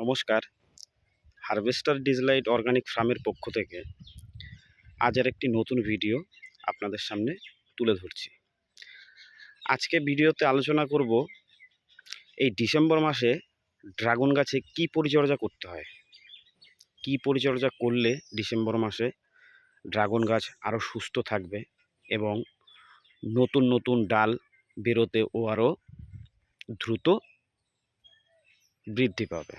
নমস্কার। Harvester ডিজলাইট organic ফার্মের পক্ষ থেকে আজ আর একটি নতুন ভিডিও আপনাদের সামনে তুলে ধরছি। আজকে ভিডিওতে আলোচনা করব এই ডিসেম্বর মাসে ড্রাগন গাছে কি পরিচর্যা করতে হয়? কি পরিচর্যা করলে ডিসেম্বর মাসে ড্রাগন গাছ আরও সুস্থ থাকবে এবং নতুন নতুন ডাল বেরোতে ও আরও দ্রুত বৃদ্ধি পাবে?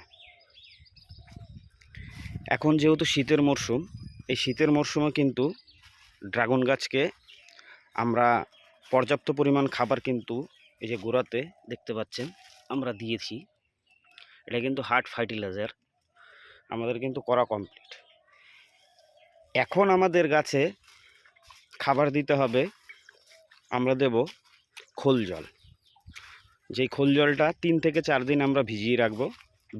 এখন যেহেতু শীতের মরশুম, এই শীতের মরশুমে কিন্তু ড্রাগন গাছকে আমরা পর্যাপ্ত পরিমাণ খাবার কিন্তু এই যে গোড়াতে দেখতে পাচ্ছেন, আমরা দিয়েছি। এটা কিন্তু হার্ট ফার্টিলাইজার, আমাদের কিন্তু করা কমপ্লিট। এখন আমাদের গাছে খাবার দিতে হবে, আমরা দেব খোল জল। যেই খোল জলটা তিন থেকে চার দিন আমরা ভিজিয়ে রাখব,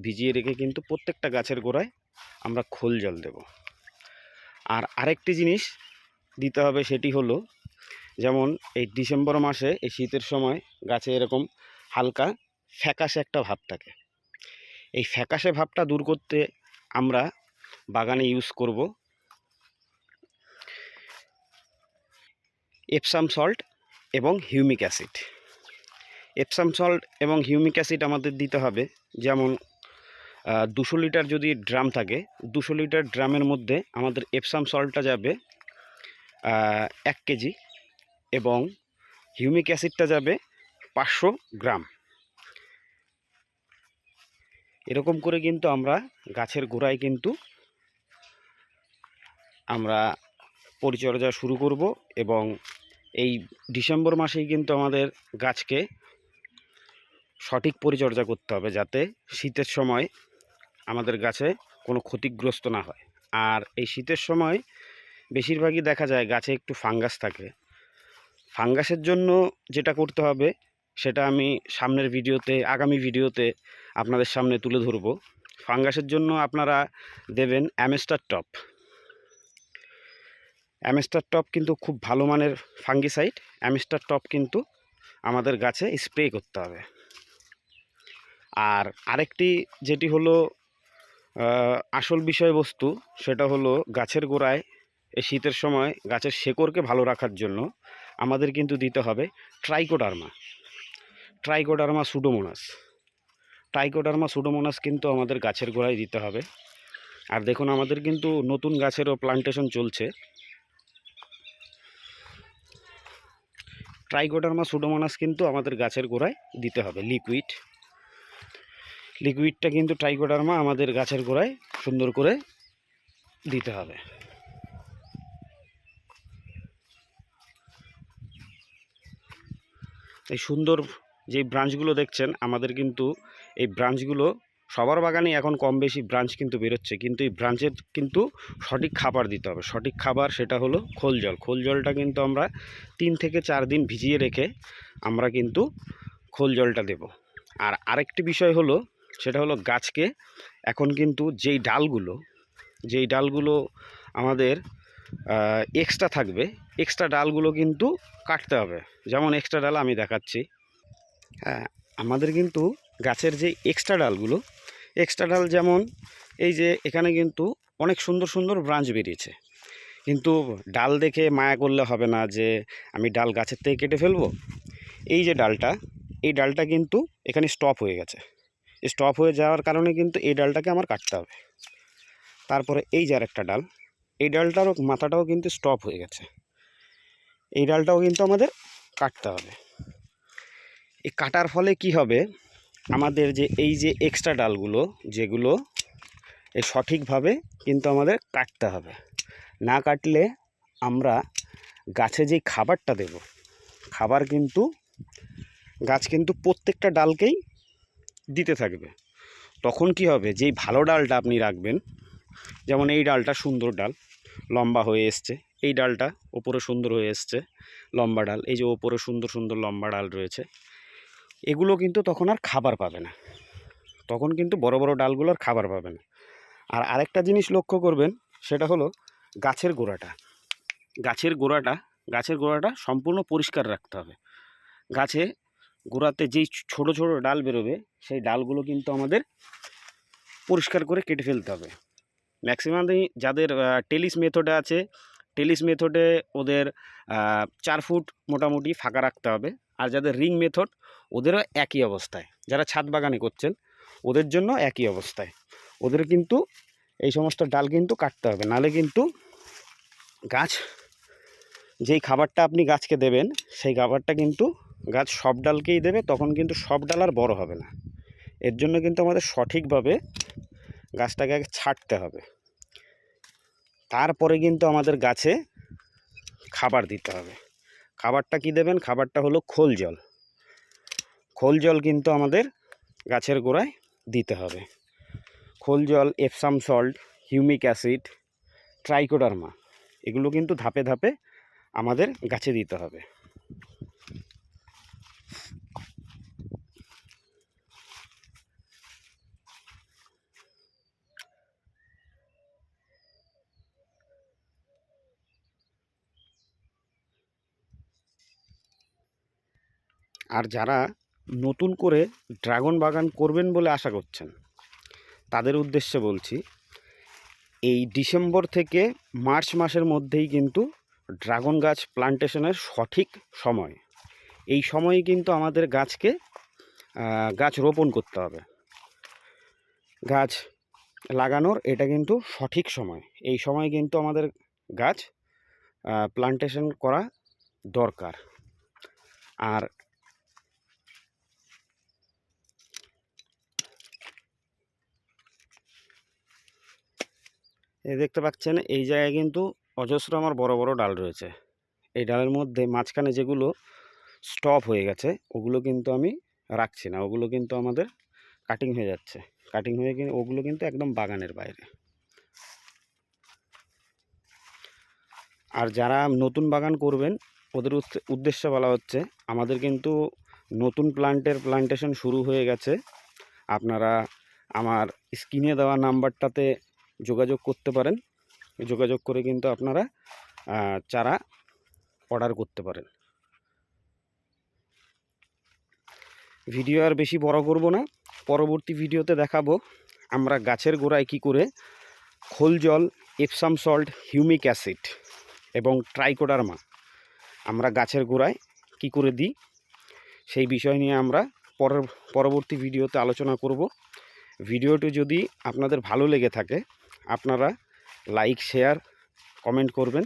ভিজিয়ে রেখে কিন্তু প্রত্যেকটা গাছের গোড়ায় আমরা খোল জল দেব। আর আরেকটি জিনিস দিতে হবে সেটি হলো, যেমন এই ডিসেম্বর মাসে এই শীতের সময় গাছে এরকম হালকা ফ্যাকাশে একটা ভাব থাকে। এই ফ্যাকাশে ভাবটা দূর করতে আমরা বাগানে ইউজ করব এপসাম সল্ট এবং হিউমিক অ্যাসিড। এপসাম সল্ট এবং হিউমিক অ্যাসিড আমাদের দিতে হবে, যেমন দুশো লিটার যদি ড্রাম থাকে, দুশো লিটার ড্রামের মধ্যে আমাদের এপসাম সল্টটা যাবে এক কেজি এবং হিউমিক অ্যাসিডটা যাবে পাঁচশো গ্রাম। এরকম করে কিন্তু আমরা গাছের গোড়ায় কিন্তু আমরা পরিচর্যা শুরু করব এবং এই ডিসেম্বর মাসেই কিন্তু আমাদের গাছকে সঠিক পরিচর্যা করতে হবে যাতে শীতের সময় আমাদের গাছে কোনো ক্ষতিগ্রস্ত না হয়। আর এই শীতের সময় বেশিরভাগই দেখা যায় গাছে একটু ফাঙ্গাস থাকে। ফাঙ্গাসের জন্য যেটা করতে হবে, সেটা আমি সামনের ভিডিওতে, আগামী ভিডিওতে আপনাদের সামনে তুলে ধরব। ফাঙ্গাসের জন্য আপনারা দেবেন অ্যামেস্টার টপ। অ্যামেস্টার টপ কিন্তু খুব ভালো মানের ফাঙ্গিসাইড। অ্যামেস্টার টপ কিন্তু আমাদের গাছে স্প্রে করতে হবে। আর আরেকটি যেটি হলো আসল বিষয়বস্তু সেটা হলো গাছের গোড়ায় এই শীতের সময় গাছের শেকড়কে ভালো রাখার জন্য আমাদের কিন্তু দিতে হবে Trichoderma. Trichoderma Pseudomonas. Trichoderma Pseudomonas কিন্তু আমাদের গাছের গোড়ায় দিতে হবে। আর দেখুন, আমাদের কিন্তু নতুন গাছেরও প্লান্টেশন চলছে। ট্রাইকোডার্মা সুডোমোনাস কিন্তু আমাদের গাছের গোড়ায় দিতে হবে লিকুইড লিকুইডটা কিন্তু ট্রাইকোডার্মা আমাদের গাছের গোড়ায় সুন্দর করে দিতে হবে। এই সুন্দর যে ব্রাঞ্চগুলো দেখছেন, আমাদের কিন্তু এই ব্রাঞ্চগুলো সবার বাগানে এখন কম বেশি ব্রাঞ্চ কিন্তু বেরোচ্ছে, কিন্তু এই ব্রাঞ্চের কিন্তু সঠিক খাবার দিতে হবে। সঠিক খাবার সেটা হলো খোল জল। খোল জলটা কিন্তু আমরা তিন থেকে চার দিন ভিজিয়ে রেখে আমরা কিন্তু খোল জলটা দেব। আর আরেকটি বিষয় হলো সেটা হলো গাছকে এখন কিন্তু যেই ডালগুলো যেই ডালগুলো আমাদের এক্সট্রা থাকবে এক্সট্রা ডালগুলো কিন্তু কাটতে হবে। যেমন এক্সট্রা ডাল আমি দেখাচ্ছি। হ্যাঁ আমাদের কিন্তু গাছের যে এক্সট্রা ডালগুলো এক্সট্রা ডাল যেমন এই যে এখানে কিন্তু অনেক সুন্দর সুন্দর ব্রাঞ্চ বেরিয়েছে। কিন্তু ডাল দেখে মায়া করলে হবে না যে আমি ডাল গাছের থেকে কেটে ফেলব। এই যে ডালটা, এই ডালটা কিন্তু এখানে স্টপ হয়ে গেছে। স্টপ হয়ে যাওয়ার কারণে কিন্তু এই ডালটাকে আমার কাটতে হবে। তারপরে এই যে আরেকটা ডাল, এই ডালটারও মাথাটাও কিন্তু স্টপ হয়ে গেছে। এই ডালটাও কিন্তু আমাদের কাটতে হবে। এই কাটার ফলে কি হবে? আমাদের যে এই যে এক্সট্রা ডালগুলো, যেগুলো এই সঠিকভাবে কিন্তু আমাদের কাটতে হবে। না কাটলে আমরা গাছে যেই খাবারটা দেব, খাবার কিন্তু, গাছ কিন্তু প্রত্যেকটা ডালকেই দিতে থাকবে। তখন কি হবে? যেই ভালো ডালটা আপনি রাখবেন, যেমন এই ডালটা সুন্দর ডাল, লম্বা হয়ে এসছে, এই ডালটা ওপরে সুন্দর হয়ে এসছে, লম্বা ডাল, এই যে ওপরে সুন্দর সুন্দর লম্বা ডাল রয়েছে, এগুলো কিন্তু তখন আর খাবার পাবে না। তখন কিন্তু বড় বড় ডালগুলোর খাবার পাবে না। আর আরেকটা জিনিস লক্ষ্য করবেন, সেটা হলো গাছের গোড়াটা। গাছের গোড়াটা গাছের গোড়াটা সম্পূর্ণ পরিষ্কার রাখতে হবে। গাছে গোড়াতে যেই ছোট ছোট ডাল বেরোবে, সেই ডালগুলো কিন্তু আমাদের পরিষ্কার করে কেটে ফেলতে হবে। ম্যাক্সিমামই যাদের টেলিস মেথডে আছে টেলিস মেথডে ওদের চার ফুট মোটামুটি ফাঁকা রাখতে হবে। আর যাদের রিং মেথড ওদেরও একই অবস্থায়। যারা ছাদ বাগানে করছেন, ওদের জন্য একই অবস্থায়। ওদের কিন্তু এই সমস্ত ডাল কিন্তু কাটতে হবে। নালে কিন্তু গাছ, যেই খাবারটা আপনি গাছকে দেবেন, সেই খাবারটা কিন্তু গাছ সব ডালকেই দেবে, তখন কিন্তু সব ডাল আর বড় হবে না। এর জন্য কিন্তু আমাদের সঠিকভাবে গাছটাকে আগে ছাঁটতে হবে। তারপরে কিন্তু আমাদের গাছে খাবার দিতে হবে। খাবারটা কি দেবেন? খাবারটা হলো খোল জল। খোল জল কিন্তু আমাদের গাছের গোড়ায় দিতে হবে। খোল জল, Epsom salt, humic acid, Trichoderma, এগুলো কিন্তু ধাপে ধাপে আমাদের গাছে দিতে হবে। আর যারা নতুন করে ড্রাগন বাগান করবেন বলে আশা করছেন, তাদের উদ্দেশ্যে বলছি, এই ডিসেম্বর থেকে মার্চ মাসের মধ্যেই কিন্তু ড্রাগন গাছ প্লান্টেশনের সঠিক সময়। এই সময়ে কিন্তু আমাদের গাছকে গাছ রোপণ করতে হবে। গাছ লাগানোর এটা কিন্তু সঠিক সময়। এই সময় কিন্তু আমাদের গাছ প্লান্টেশন করা দরকার। আর দেখতে পাচ্ছেন, এই জায়গায় কিন্তু অজস্র আমার বড় বড় ডাল রয়েছে। এই ডালের মধ্যে মাঝখানে যেগুলো স্টপ হয়ে গেছে, ওগুলো কিন্তু আমি রাখছি না। ওগুলো কিন্তু আমাদের কাটিং হয়ে যাচ্ছে। কাটিং হয়ে গিয়ে ওগুলো কিন্তু একদম বাগানের বাইরে। আর যারা নতুন বাগান করবেন, ওদের উদ্দে- উদ্দেশ্যে বলা হচ্ছে, আমাদের কিন্তু নতুন প্লান্টের প্লান্টেশন শুরু হয়ে গেছে। আপনারা আমার স্ক্রিনে দেওয়া নাম্বারটাতে যোগাযোগ করতে পারেন। যোগাযোগ করে কিন্তু আপনারা চারা অর্ডার করতে পারেন। ভিডিও আর বেশি বড় করব না। পরবর্তী ভিডিওতে দেখাবো আমরা গাছের গোড়ায় কি করে খোল জল এপসাম সল্ট হিউমিক অ্যাসিড এবং ট্রাইকোডারমা আমরা গাছের গোড়ায় কি করে দিই, সেই বিষয় নিয়ে আমরা পরবর্তী ভিডিওতে আলোচনা করব। ভিডিওটি যদি আপনাদের ভালো লেগে থাকে আপনারা লাইক শেয়ার কমেন্ট করবেন।